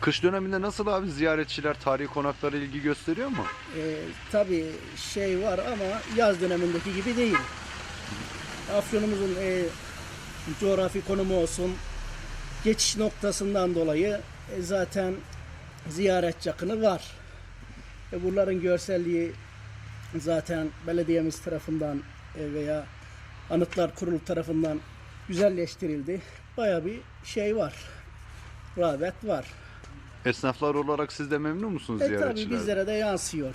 Kış döneminde nasıl abi ziyaretçiler tarihi konaklara ilgi gösteriyor mu? Ee, tabii şey var ama yaz dönemindeki gibi değil. Afyonumuzun e, coğrafi konumu olsun, geçiş noktasından dolayı e, zaten ziyaretçi akını var. E, bunların görselliği zaten belediyemiz tarafından e, veya Anıtlar Kurulu tarafından güzelleştirildi. Baya bir şey var. Rağbet var. Esnaflar olarak siz de memnun musunuz E tabii ziyaretçilerden? bizlere de yansıyor.